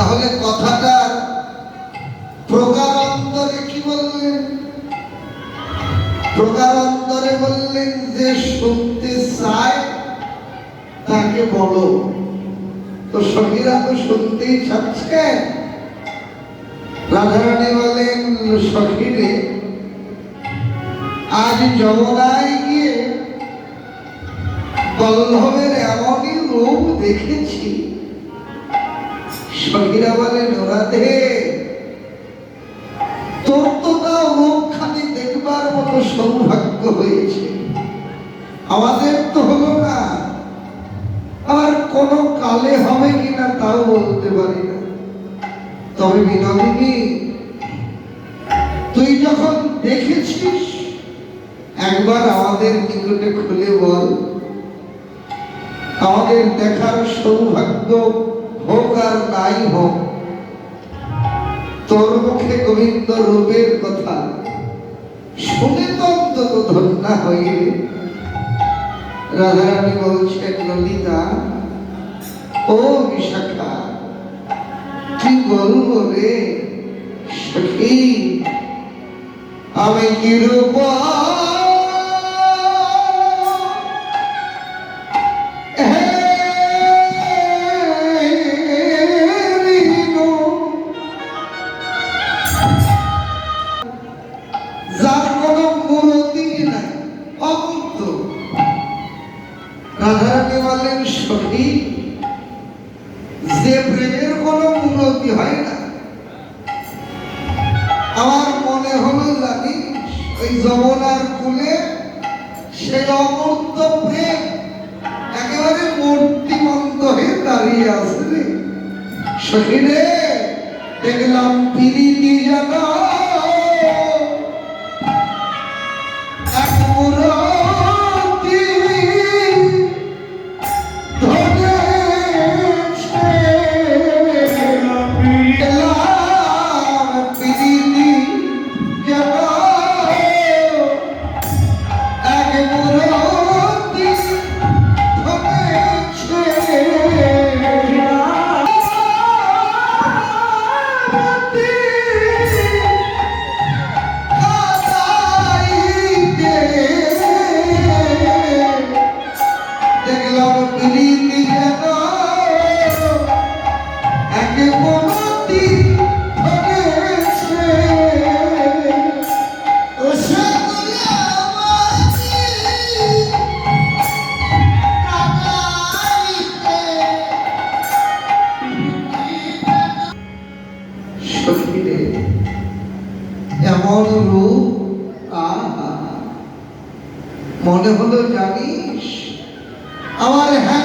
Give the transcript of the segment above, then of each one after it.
তাহলে কথাটার প্রকারান্তরে কি বললেন? প্রকারান্তরে বললেন যে, শুনতে চায়, তাকে বলো। তো সখীরা তো শুনতেই চাচ্ছে রাধারানী বলেন সখীরে আজ যমুনায় গিয়ে বল্লভের এমনই রূপ দেখেছি সখীরা বলে রাধে তোর তো তাও রূপখানি দেখবার মতো সৌভাগ্য হয়েছে আমাদের তো হলো না আর কোন কালে হবে কিনা তাও বলতে পারি না তবে বিনোদিনী তুই যখন দেখেছিস একবার আমাদের নিকটে খুলে বল আমাদের দেখার সৌভাগ্য হোক আর নাই হোক, তোর মুখে গোবিন্দ রূপের কথা শুনে তো অন্তত ধন্যা হয়ে। রাধারানী বলছেন, ললিতা, ও বিশাখা, কি বলব রে সখী? আমি কি যে প্রেমের কোনো উন্নতি হয় না। আমার মনে হলো জানি, ওই যমুনার কুলে সেই অমূর্ত প্রেম একেবারে মূর্তিমন্ত হয়ে দাঁড়িয়ে আছে রে, দেখলাম তিনি পিরিতি জানা হলো জানিস আমার হ্যাঁ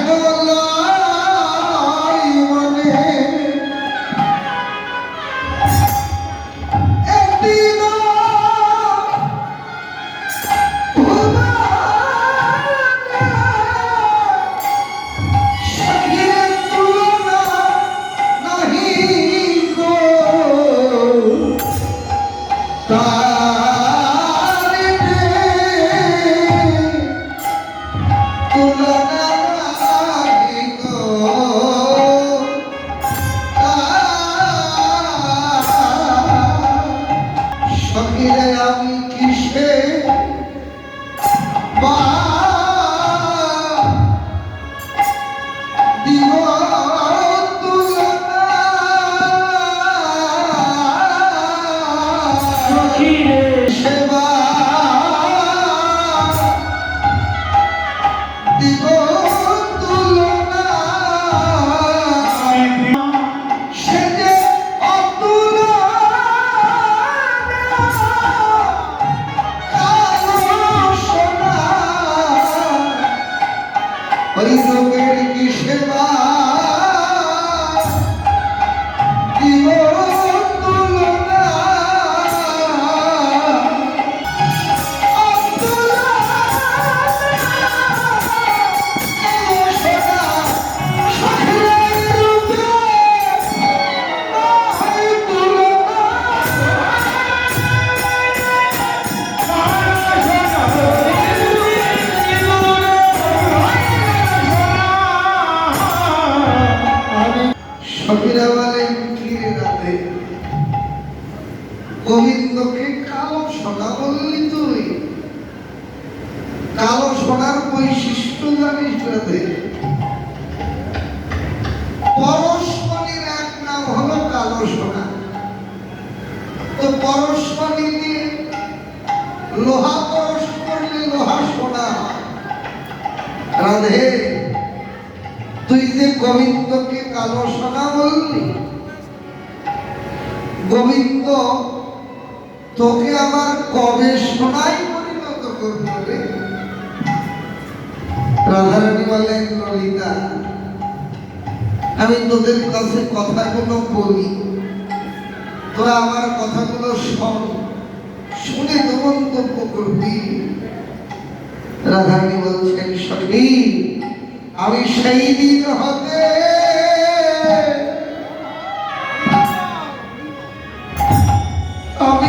গোবিন্দকে কালো সোনা বললি, গোবিন্দ, তোকে আমার কবে সোনাই পরিণত করব রে? রাধারানী বলেন ললিতা, আমি তোদের কাছে কথাগুলো বলি। তোরা আমার কথাগুলো শোন, শুনে তো মন্তব্য করবি। রাধারানী বলছেন, সখী, আমি সেই দিন হতে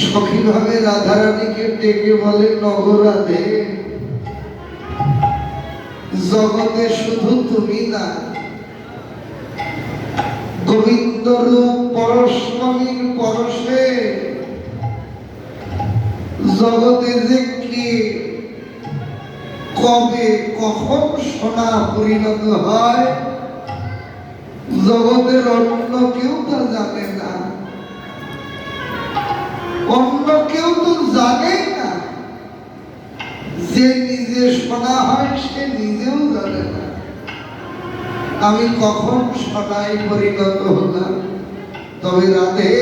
সখীভাবে রাধারানীকে ডেকে বলে, নগরাধে, জগতে শুধু তুমি না গোবিন্দ রূপ পরস্পরীর পরশে, জগতে যে কে, কবে কখন সোনা পরিণত হয় জগতের অন্য কেউ তা জানে না। অন্য কেউ তো জানে না। যে নিজে শোনা হয়, সে নিজেও জানে না। আমি কখন সোনায় পরিণত হলাম? তবে রাধে,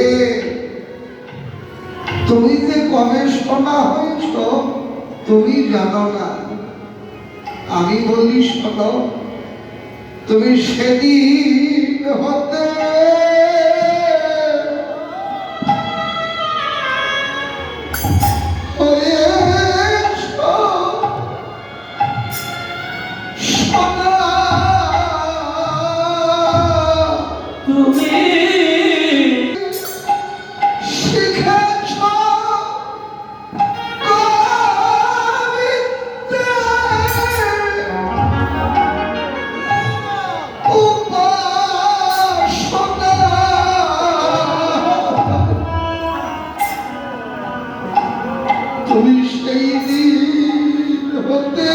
তুমি যে কবে সোনা হয়েছ, তুমি জানো না। আমি বলি শোনো তুমি সেদিন হতে তুমি শিখা তুমি সেই দিন হতে